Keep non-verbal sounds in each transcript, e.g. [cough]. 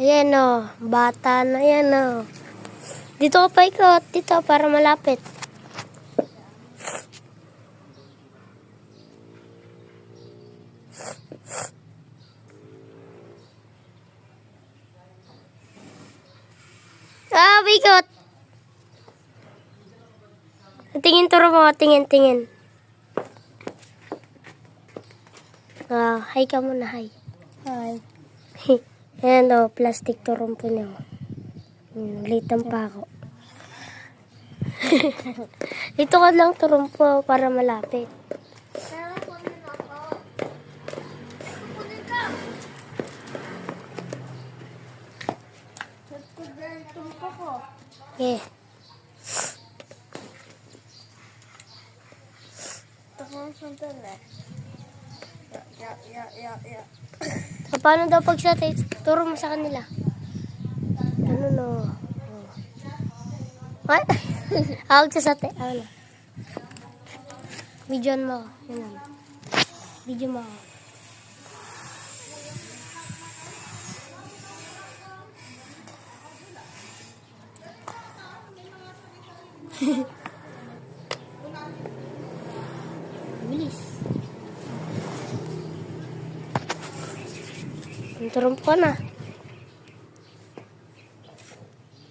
Ayan o, bata na yan o. Dito ka pa ikot, dito para malapit. Ah, ikot. Tingin turo mo, tingin, tingin. Ah, hi ka muna, hi. Hi. [laughs] Ayan o, plastic turong po niyo. Hmm, litan pa ako. [laughs] Dito ka lang turong po para malapit. Yeah. Ya, ya, ya, ya. So, paano daw pag sa turo mo sa kanila? Ano no? Ay! [laughs] Awag sa sate. Ano? Videoan mo. Yun lang. Video mo ako. [laughs] Turun ko na.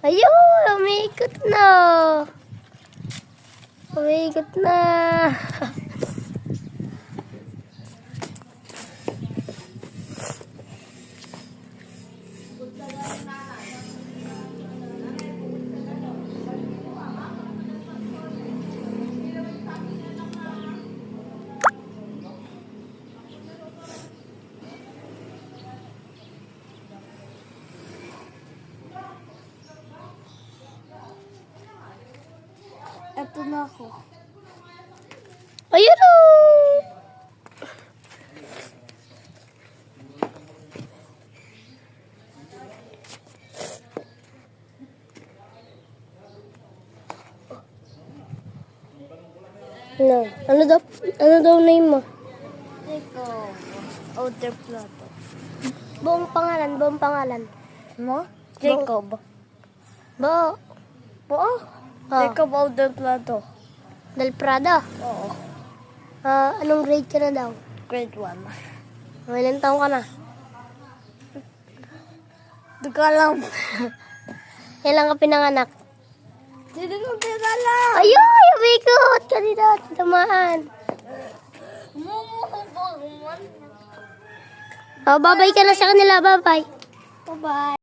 Ayun! Umiikot na! Umiikot [laughs] na! Ito na ako. Ayun o! No. Ano daw, ano daw name mo? Ito. Outer plato. Buong pangalan, buong pangalan. Mo? Jacob. Bo. Po? Oh. Jacob Outer Plato. Del Prado. Oo. Ah, anong grade ka na daw? Grade 1. Ilang taong ka na? Di ko alam. [laughs] Kailan ka pinanganak? Hindi ko pinala. Ayun! Umikot! Kanina, tamaan. Oh, babay ka na sa kanila. Babay. Bye-bye.